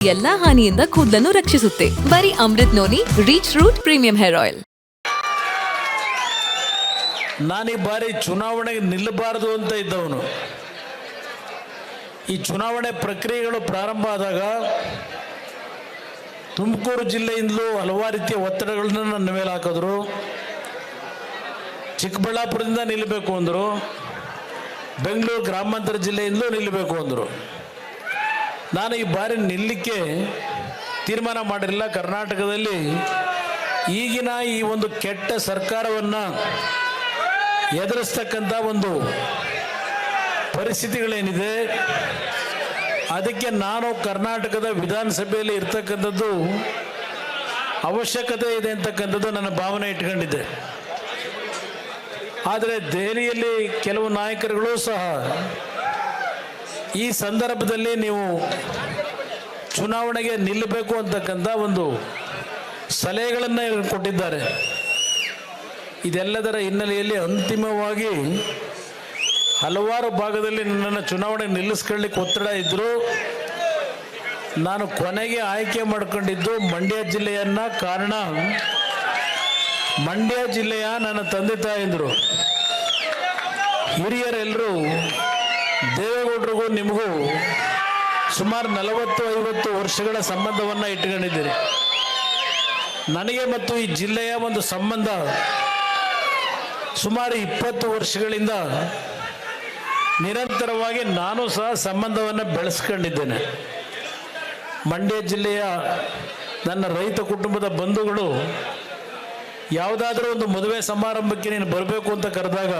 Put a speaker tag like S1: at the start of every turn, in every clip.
S1: ಎಲ್ಲಾ ಹಾನಿಯಿಂದ ಕೂದಲನ್ನು ರಕ್ಷಿಸುತ್ತೆ. ಬರೀ Amrut noni reach root premium hair oil
S2: ನಾನು ಈ ಬಾರಿ ಚುನಾವಣೆಗೆ ನಿಲ್ಲಬಾರದು ಅಂತ ಇದ್ದವನು. ಈ ಚುನಾವಣೆ ಪ್ರಕ್ರಿಯೆಗಳು ಪ್ರಾರಂಭ ಆದಾಗ ತುಮಕೂರು ಜಿಲ್ಲೆಯಿಂದಲೂ ಹಲವಾರು ರೀತಿಯ ಒತ್ತಡಗಳನ್ನ ನನ್ನ ಮೇಲೆ ಹಾಕಿದ್ರು. ಚಿಕ್ಕಬಳ್ಳಾಪುರದಿಂದ ನಿಲ್ಲಬೇಕು ಅಂದರು. ಬೆಂಗಳೂರು ಗ್ರಾಮಾಂತರ ಜಿಲ್ಲೆಯಿಂದಲೂ ನಿಲ್ಲಬೇಕು ಅಂದರು. ನಾನು ಈ ಬಾರಿ ನಿಲ್ಲಕ್ಕೆ ತೀರ್ಮಾನ ಮಾಡಿರಲಿಲ್ಲ. ಕರ್ನಾಟಕದಲ್ಲಿ ಈಗಿನ ಈ ಒಂದು ಕೆಟ್ಟ ಸರ್ಕಾರವನ್ನು ಎದುರಿಸ್ತಕ್ಕಂಥ ಒಂದು ಪರಿಸ್ಥಿತಿಗಳೇನಿದೆ, ಅದಕ್ಕೆ ನಾನು ಕರ್ನಾಟಕದ ವಿಧಾನಸಭೆಯಲ್ಲಿ ಇರ್ತಕ್ಕಂಥದ್ದು ಅವಶ್ಯಕತೆ ಇದೆ ಅಂತಕ್ಕಂಥದ್ದು ನನ್ನ ಭಾವನೆ ಇಟ್ಕೊಂಡಿದ್ದೆ. ಆದರೆ ದೆಹಲಿಯಲ್ಲಿ ಕೆಲವು ನಾಯಕರುಗಳು ಸಹ ಈ ಸಂದರ್ಭದಲ್ಲಿ ನೀವು ಚುನಾವಣೆಗೆ ನಿಲ್ಲಬೇಕು ಅಂತಕ್ಕಂಥ ಒಂದು ಸಲಹೆಗಳನ್ನು ಕೊಟ್ಟಿದ್ದಾರೆ. ಇದೆಲ್ಲದರ ಹಿನ್ನೆಲೆಯಲ್ಲಿ ಅಂತಿಮವಾಗಿ ಹಲವಾರು ಭಾಗದಲ್ಲಿ ನನ್ನನ್ನು ಚುನಾವಣೆ ನಿಲ್ಲಿಸ್ಕೊಳ್ಳಿಕ್ಕೆ ಒತ್ತಡ ಇದ್ದರು ನಾನು ಕೊನೆಗೆ ಆಯ್ಕೆ ಮಾಡ್ಕೊಂಡಿದ್ದು ಮಂಡ್ಯ ಜಿಲ್ಲೆಯನ್ನ ಕಾರಣ ಮಂಡ್ಯ ಜಿಲ್ಲೆಯ ನನ್ನ ತಂದೆ ತಾಯಂದರು. ಹಿರಿಯರೆಲ್ಲರೂ ದೇವೇಗೌಡರಿಗೂ ನಿಮಗೂ ಸುಮಾರು ನಲವತ್ತು ಐವತ್ತು ವರ್ಷಗಳ ಸಂಬಂಧವನ್ನು ಇಟ್ಕೊಂಡಿದ್ದೀರಿ ನನಗೆ ಮತ್ತು ಈ ಜಿಲ್ಲೆಯ ಒಂದು ಸಂಬಂಧ ಸುಮಾರು ಇಪ್ಪತ್ತು ವರ್ಷಗಳಿಂದ ನಿರಂತರವಾಗಿ ನಾನು ಸಹ ಸಂಬಂಧವನ್ನು ಬೆಳೆಸ್ಕೊಂಡಿದ್ದೇನೆ. ಮಂಡ್ಯ ಜಿಲ್ಲೆಯ ನನ್ನ ರೈತ ಕುಟುಂಬದ ಬಂಧುಗಳು ಯಾವುದಾದ್ರೂ ಒಂದು ಮದುವೆ ಸಮಾರಂಭಕ್ಕೆ ನೀನು ಬರಬೇಕು ಅಂತ ಕರೆದಾಗ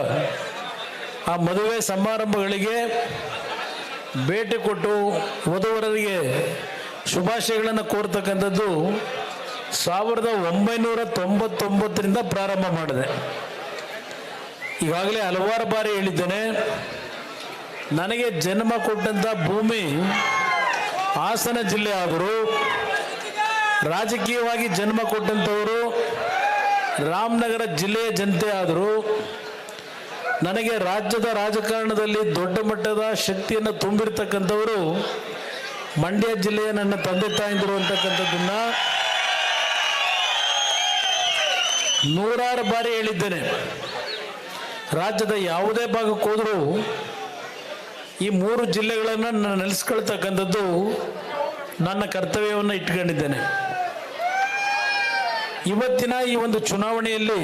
S2: ಆ ಮದುವೆ ಸಮಾರಂಭಗಳಿಗೆ ಭೇಟಿ ಕೊಟ್ಟು ವಧುವರರಿಗೆ ಶುಭಾಶಯಗಳನ್ನು ಕೋರ್ತಕ್ಕಂಥದ್ದು ಸಾವಿರದ ಒಂಬೈನೂರ ತೊಂಬತ್ತೊಂಬತ್ತರಿಂದ ಪ್ರಾರಂಭ ಮಾಡಿದೆ. ಈಗಾಗಲೇ ಹಲವಾರು ಬಾರಿ ಹೇಳಿದ್ದೇನೆ, ನನಗೆ ಜನ್ಮ ಕೊಟ್ಟಂಥ ಭೂಮಿ ಹಾಸನ ಜಿಲ್ಲೆ ಆದರೂ, ರಾಜಕೀಯವಾಗಿ ಜನ್ಮ ಕೊಟ್ಟಂಥವರು ರಾಮನಗರ ಜಿಲ್ಲೆಯ ಜನತೆ ಆದರೂ ನನಗೆ ರಾಜ್ಯದ ರಾಜಕಾರಣದಲ್ಲಿ ದೊಡ್ಡ ಮಟ್ಟದ ಶಕ್ತಿಯನ್ನು ತುಂಬಿರ್ತಕ್ಕಂಥವರು ಮಂಡ್ಯ ಜಿಲ್ಲೆಯ ನನ್ನ ತಂದೆ ತಾಯಂದಿರು ಅಂತಕ್ಕಂಥದ್ದನ್ನ ನೂರಾರು ಬಾರಿ ಹೇಳಿದ್ದೇನೆ. ರಾಜ್ಯದ ಯಾವುದೇ ಭಾಗಕ್ಕೆ ಹೋದರೂ ಈ ಮೂರು ಜಿಲ್ಲೆಗಳನ್ನು ನಾನು ನೆಲೆಸ್ಕೊಳ್ತಕ್ಕಂಥದ್ದು ನನ್ನ ಕರ್ತವ್ಯವನ್ನು ಇಟ್ಕೊಂಡಿದ್ದೇನೆ. ಇವತ್ತಿನ ಈ ಒಂದು ಚುನಾವಣೆಯಲ್ಲಿ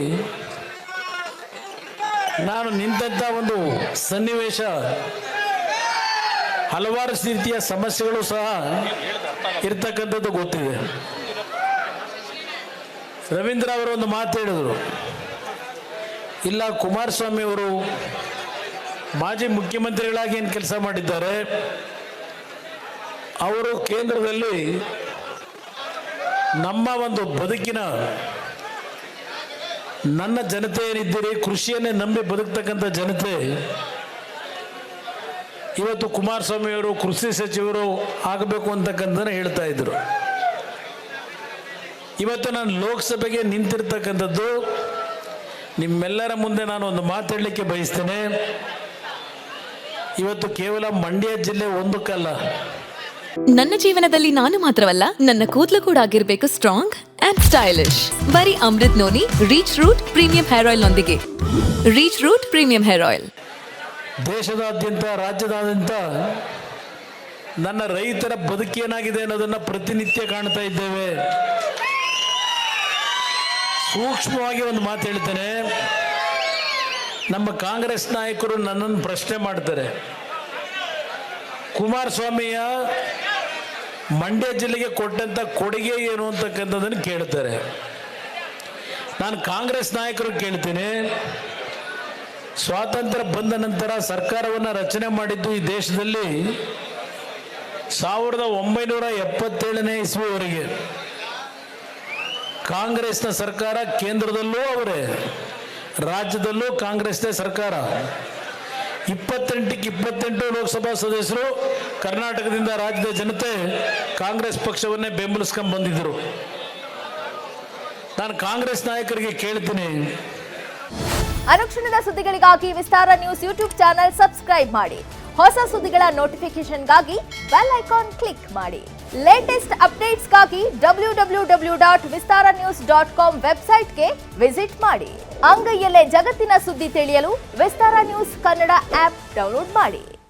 S2: ನಾನು ನಿಂತಹ ಒಂದು ಸನ್ನಿವೇಶ, ಹಲವಾರು ರೀತಿಯ ಸಮಸ್ಯೆಗಳು ಸಹ ಇರ್ತಕ್ಕಂಥದ್ದು ಗೊತ್ತಿದೆ. ರವೀಂದ್ರ ಅವರು ಒಂದು ಮಾತು ಹೇಳಿದರು. ಇಲ್ಲ, ಕುಮಾರಸ್ವಾಮಿ ಅವರು ಮಾಜಿ ಮುಖ್ಯಮಂತ್ರಿಗಳಾಗಿ ಏನು ಕೆಲಸ ಮಾಡಿದ್ದಾರೆ? ಅವರು ಕೇಂದ್ರದಲ್ಲಿ ನಮ್ಮ ಒಂದು ಬದುಕಿನ ನನ್ನ ಜನತೆ ಏನಿದ್ದೀರಿ? ಕೃಷಿಯನ್ನೇ ನಂಬಿ ಬದುಕ್ತಕ್ಕಂಥ ಜನತೆ. ಇವತ್ತು ಕುಮಾರಸ್ವಾಮಿ ಅವರು, ಕೃಷಿ ಸಚಿವರು ಆಗಬೇಕು ಅಂತಕ್ಕಂಥ ಹೇಳ್ತಾ ಇದ್ರು. ಇವತ್ತು ನಾನು ಲೋಕಸಭೆಗೆ ನಿಂತಿರ್ತಕ್ಕಂಥದ್ದು, ನಿಮ್ಮೆಲ್ಲರ ಮುಂದೆ ನಾನು ಒಂದು ಮಾತಾಡಲಿಕ್ಕೆ ಬಯಸ್ತೇನೆ. ಇವತ್ತು ಕೇವಲ ಮಂಡ್ಯ ಜಿಲ್ಲೆ ಒಂದಕ್ಕಲ್ಲ.
S1: ನನ್ನ ಜೀವನದಲ್ಲಿ ನಾನು ಮಾತ್ರವಲ್ಲ, ನನ್ನ ಕೂದಲು ಕೂಡ ಆಗಿರ್ಬೇಕು ಸ್ಟ್ರಾಂಗ್ ಸ್ಟೈಲಿಶ್ ಬರೀ Amrut noni reach root premium hair oil ನೊಂದಿಗೆ. Reach root premium hair oil
S2: ದೇಶದಾದ್ಯಂತ, ರಾಜ್ಯದಾದ್ಯಂತ ನನ್ನ ರೈತರ ಬದುಕೇನಾಗಿದೆ ಅನ್ನೋದನ್ನ ಪ್ರತಿನಿತ್ಯ ಕಾಣ್ತಾ ಇದ್ದೇವೆ. ಸೂಕ್ಷ್ಮವಾಗಿ ಒಂದು ಮಾತು ಹೇಳ್ತೇನೆ. ನಮ್ಮ ಕಾಂಗ್ರೆಸ್ ನಾಯಕರು ನನ್ನನ್ನು ಪ್ರಶ್ನೆ ಮಾಡ್ತಾರೆ. ಕುಮಾರಸ್ವಾಮಿಯ ಮಂಡ್ಯ ಜಿಲ್ಲೆಗೆ ಕೊಟ್ಟಂತ ಕೊಡುಗೆ ಏನು ಅಂತಕ್ಕಂಥದ್ದನ್ನು ಕೇಳ್ತಾರೆ. ನಾನು ಕಾಂಗ್ರೆಸ್ ನಾಯಕರು ಕೇಳ್ತೀನಿ. ಸ್ವಾತಂತ್ರ್ಯ ಬಂದ ನಂತರ ಸರ್ಕಾರವನ್ನು ರಚನೆ ಮಾಡಿದ್ದು ಈ ದೇಶದಲ್ಲಿ ಸಾವಿರದ ಒಂಬೈನೂರ ಎಪ್ಪತ್ತೇಳನೇ ಇಸ್ವಿವರೆಗೆ. ಕಾಂಗ್ರೆಸ್ನ ಸರ್ಕಾರ ಕೇಂದ್ರದಲ್ಲೂ ಅವರೇ, ರಾಜ್ಯದಲ್ಲೂ ಕಾಂಗ್ರೆಸ್ನೇ ಸರ್ಕಾರ. ಇಪ್ಪತ್ತೆಂಟಕ್ಕೆ ಇಪ್ಪತ್ತೆಂಟು ಲೋಕಸಭಾ ಸದಸ್ಯರು ಕರ್ನಾಟಕದಿಂದ ರಾಜ್ಯದ ಜನತೆ ಕಾಂಗ್ರೆಸ್ ಪಕ್ಷವನ್ನೇ ಬೆಂಬಲಿಸ್ಕೊಂಡು ಬಂದಿದ್ದರು. ನಾನು ಕಾಂಗ್ರೆಸ್ ನಾಯಕರಿಗೆ ಕೇಳ್ತೀನಿ.
S3: ಅನುಕ್ಷಣದ ಸುದ್ದಿಗಳಿಗಾಗಿ Vistara news YouTube channel subscribe ಮಾಡಿ. ಹೊಸ ಸುದ್ದಿಗಳ ನೋಟಿಫಿಕೇಶನ್ಗಾಗಿ ಬೆಲ್ ಐಕಾನ್ ಕ್ಲಿಕ್ ಮಾಡಿ. Latest ಅಪ್ಡೇಟ್ಸ್ಗಾಗಿ W W W dot Vistara news dot com ವೆಬ್ಸೈಟ್ಗೆ ವಿಸಿಟ್ ಮಾಡಿ. ಅಂಗೈಯಲ್ಲೇ ಜಗತ್ತಿನ ಸುದ್ದಿ ತಿಳಿಯಲು Vistara news Kannada app download ಮಾಡಿ.